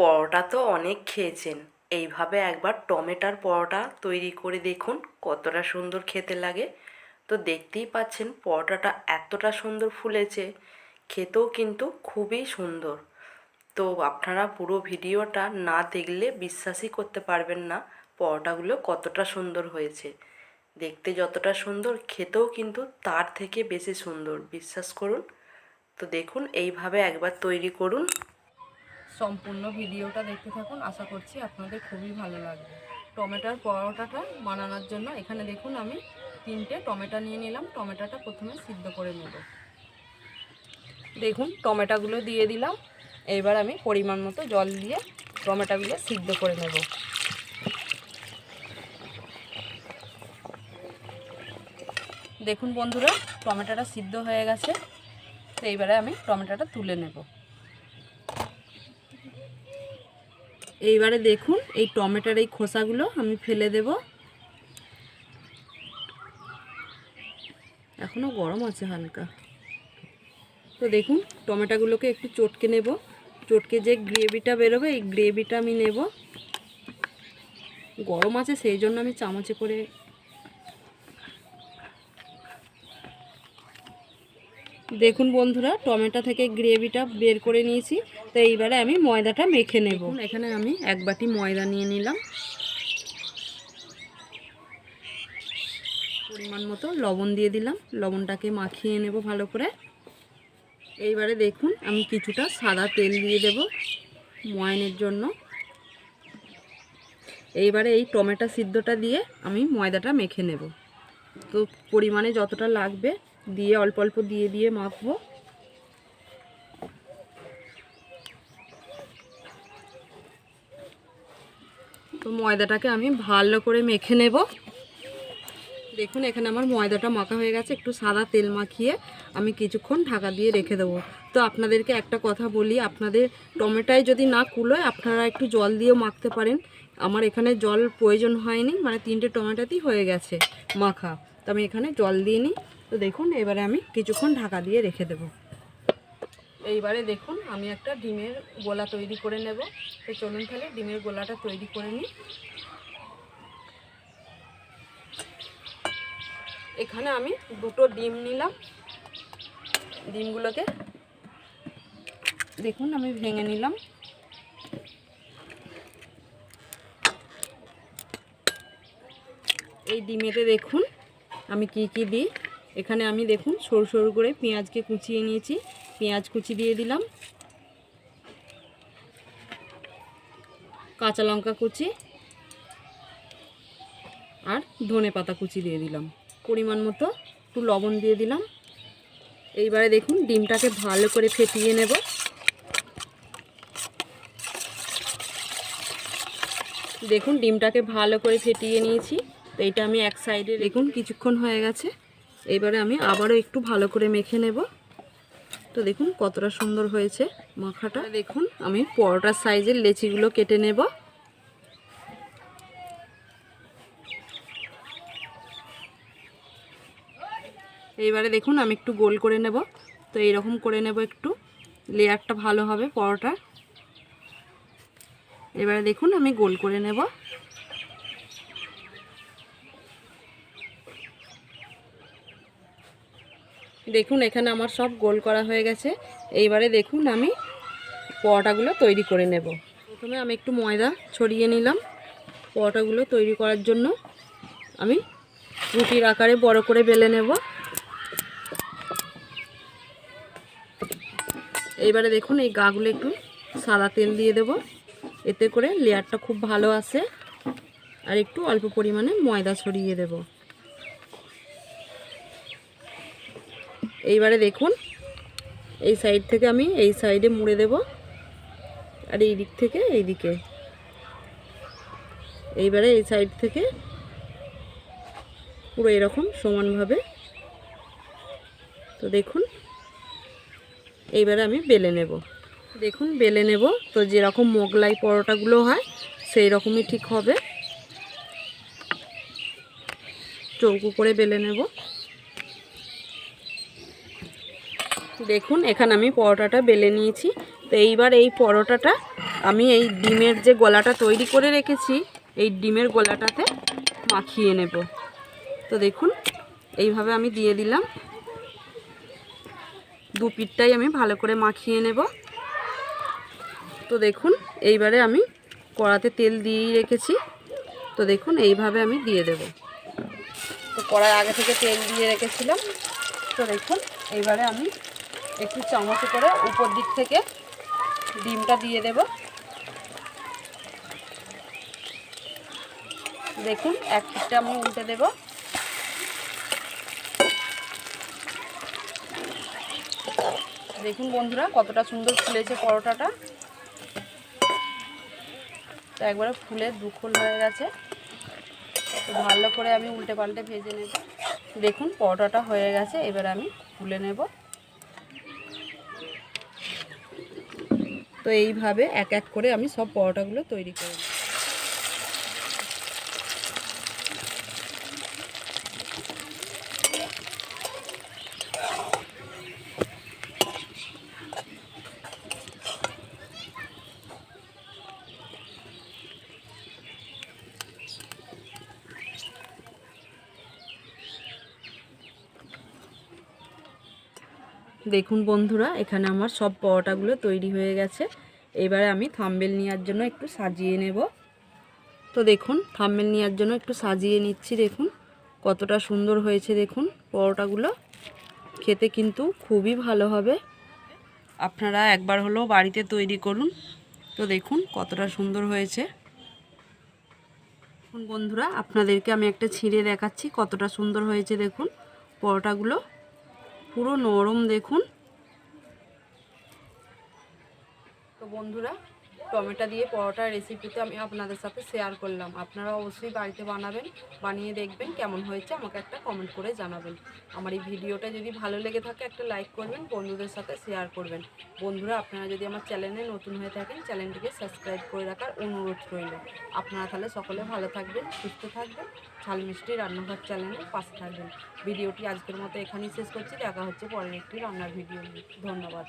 পরোটা তো অনেক খেয়েছেন। এইভাবে একবার টমেটার পরোটা তৈরি করে দেখুন, কতটা সুন্দর খেতে লাগে। তো দেখতেই পাচ্ছেন পরোটাটা এতটা সুন্দর ফুলেছে, খেতেও কিন্তু খুবই সুন্দর। তো আপনারা পুরো ভিডিওটা না দেখলে বিশ্বাসই করতে পারবেন না পরোটাগুলো কতটা সুন্দর হয়েছে। দেখতে যতটা সুন্দর, খেতেও কিন্তু তার থেকে বেশি সুন্দর। বিশ্বাস করুন। তো দেখুন, এইভাবে একবার তৈরি করুন। সম্পূর্ণ ভিডিওটা দেখতে থাকুন। আশা করছি আপনাদের খুবই ভালো লাগবে। টমেটোর পরোটাটা বানানোর জন্য এখানে দেখুন আমি তিনটে টমেটো নিয়ে নিলাম। টমেটোটা প্রথমে সিদ্ধ করে নেব। দেখুন, টমেটোগুলো দিয়ে দিলাম। এবার আমি পরিমাণ মতো জল দিয়ে টমেটোগুলো সিদ্ধ করে নেব। দেখুন বন্ধুরা, টমেটোটা সিদ্ধ হয়ে গেছে। তো এইবারে আমি টমেটোটা তুলে নেব। এইবারে দেখুন, এই টমেটোর এই খোসাগুলো আমি ফেলে দেব। এখনও গরম আছে হালকা। তো দেখুন, টমেটোগুলোকে একটু চটকে নেব। চটকে যে গ্রেভিটা বেরোবে, এই গ্রেভিটা আমি নেব। গরম আছে, সেই জন্য আমি চামচে করে দেখুন বন্ধুরা, টমেটো থেকে গ্রেভিটা বের করে নিয়েছি, তো এইবারে আমি ময়দাটা মেখে নেব। এখানে আমি এক বাটি ময়দা নিয়ে নিলাম। পরিমাণ মতো লবণ দিয়ে দিলাম। লবণটাকে মাখিয়ে নেব ভালো করে। এইবারে দেখুন, আমি কিছুটা সাদা তেল দিয়ে দেব ময়নের জন্য। এইবারে এই টমেটো সিদ্ধটা দিয়ে আমি ময়দাটা মেখে নেব। তো পরিমাণে যতটা লাগবে দিয়ে অল্প অল্প দিয়ে দিয়ে মাখবো। তো ময়দাটাকে আমি ভালো করে মেখে নেব। দেখুন, এখানে আমার ময়দাটা মাখা হয়ে গেছে। একটু সাদা তেল মাখিয়ে আমি কিছুক্ষণ ঢাকা দিয়ে রেখে দেবো। তো আপনাদেরকে একটা কথা বলি, আপনাদের টমেটোয় যদি না কুলোয় আপনারা একটু জল দিয়েও মাখতে পারেন। আমার এখানে জল প্রয়োজন হয়নি মানে তিনটে টমেটোতেই হয়ে গেছে মাখা। তো আমি এখানে জল দিয়ে নিই। তো দেখুন, এবারে আমি কিছুক্ষণ ঢাকা দিয়ে রেখে দেব। এইবারে দেখুন, আমি একটা ডিমের গোলা তৈরি করে নেব। তো চলুন তাহলে ডিমের গোলাটা তৈরি করে নিই। এখানে আমি দুটো ডিম নিলাম। ডিমগুলোকে দেখুন, আমি ভেঙে নিলাম। এই ডিমেতে দেখুন, আমি কি কি দিই। এখানে আমি দেখুন সরু সরু করে পেঁয়াজকে কুচিয়ে নিয়েছি। পেঁয়াজ কুচি দিয়ে দিলাম। কাঁচা লঙ্কা কুচি আর ধনে পাতা কুচি দিয়ে দিলাম। পরিমাণ মতো একটু লবণ দিয়ে দিলাম। এইবারে দেখুন ডিমটাকে ভালো করে ফেটিয়ে নেব। দেখুন ডিমটাকে ভালো করে ফেটিয়ে নিয়েছি। তো এইটা আমি এক সাইডে দেখুন কিছুক্ষণ হয়ে গেছে। এইবারে আমি আবারও একটু ভালো করে মেখে নেব। তো দেখুন কতটা সুন্দর হয়েছে মাখাটা। দেখুন, আমি পরোটার সাইজের লেচিগুলো কেটে নেব। এইবারে দেখুন, আমি একটু গোল করে নেব। তো এইরকম করে নেব একটু। লেয়ারটা ভালো হবে পরোটার। এবারে দেখুন, আমি গোল করে নেব। দেখুন, এখানে আমার সব গোল করা হয়ে গেছে। এইবারে দেখুন, আমি পরোটাগুলো তৈরি করে নেব। প্রথমে আমি একটু ময়দা ছড়িয়ে নিলাম পরোটাগুলো তৈরি করার জন্য। আমি রুটির আকারে বড় করে বেলে নেব। এইবারে দেখুন, এই গাগুলো একটু সাদা তেল দিয়ে দেব। এতে করে লেয়ারটা খুব ভালো আসে। আর একটু অল্প পরিমাণে ময়দা ছড়িয়ে দেব। এইবারে দেখুন, এই সাইড থেকে আমি এই সাইডে মুড়ে দেব, আর এই দিক থেকে এই দিকে এইবারে এই সাইড থেকে পুরো এরকম সমানভাবে। তো দেখুন, এইবারে আমি বেলে নেব। দেখুন, বেলে নেব। তো যেরকম মোগলাই পরোটাগুলো হয়, সেই রকমই ঠিক হবে। চৌকো করে বেলে নেব। দেখুন, এখানে আমি পরোটাটা বেলে নিয়েছি। তো এইবার এই পরোটাটা আমি এই ডিমের যে গলাটা তৈরি করে রেখেছি, এই ডিমের গলাটাতে মাখিয়ে নেব। তো দেখুন, এইভাবে আমি দিয়ে দিলাম। দু পিঠটাই আমি ভালো করে মাখিয়ে নেব। তো দেখুন, এইবারে আমি কড়াতে তেল দিয়েই রেখেছি। তো দেখুন, এইভাবে আমি দিয়ে দেব। তো কড়াই আগে থেকে তেল দিয়ে রেখেছিলাম। তো দেখুন, এইবারে আমি একটু চামচ করে উপর দিক থেকে ডিমটা দিয়ে দেব। দেখুন, এক পিঠটা আমি উল্টে দেব। দেখুন বন্ধুরা, কতটা সুন্দর ফুলেছে পরোটাটা। তো একবারে ফুলে দুখল হয়ে গেছে। তো ভালো করে আমি উল্টে পাল্টে ভেজে নেব। দেখুন, পরোটাটা হয়ে গেছে, এবার আমি খুলে নেব। তো এইভাবে এক এক করে আমি সব পরোটাগুলো তৈরি করে দেখুন বন্ধুরা, এখানে আমার সব পরোটাগুলো তৈরি হয়ে গেছে। এবারে আমি থাম্বেল নেওয়ার জন্য একটু সাজিয়ে নেব। তো দেখুন, থাম্বেল নেওয়ার জন্য একটু সাজিয়ে নিচ্ছি, দেখুন। কতটা সুন্দর হয়েছে, দেখুন, পরোটাগুলো। খেতে কিন্তু খুবই ভালো হবে। আপনারা একবার হলেও বাড়িতে তৈরি করুন। তো দেখুন, কতটা সুন্দর হয়েছে। বন্ধুরা, আপনাদেরকে আমি একটা ছিঁড়ে দেখাচ্ছি, কতটা সুন্দর হয়েছে, দেখুন। পরোটাগুলো পুরো নরম দেখুন। তো বন্ধুরা টমেটো দিয়ে পরোটার রেসিপিতে আমি আপনাদের সাথে শেয়ার করলাম। আপনারা অবশ্যই বাড়িতে বানাবেন, বানিয়ে দেখবেন কেমন হয়েছে, আমাকে একটা কমেন্ট করে জানাবেন। আমার এই ভিডিওটা যদি ভালো লেগে থাকে, একটা লাইক করবেন, বন্ধুদের সাথে শেয়ার করবেন। বন্ধুরা, আপনারা যদি আমার চ্যানেলে নতুন হয়ে থাকেন চ্যানেলটিকে সাবস্ক্রাইব করে রাখার অনুরোধ রইল। আপনারা তাহলে সকলে ভালো থাকবেন, সুস্থ থাকবেন ঝাল মিষ্টি রান্নাঘর চ্যানেলের পাশে থাকবেন। ভিডিওটি আজকের মতো এখানেই শেষ করছি, দেখা হচ্ছে পরের একটি রান্নার ভিডিও নিয়ে। ধন্যবাদ।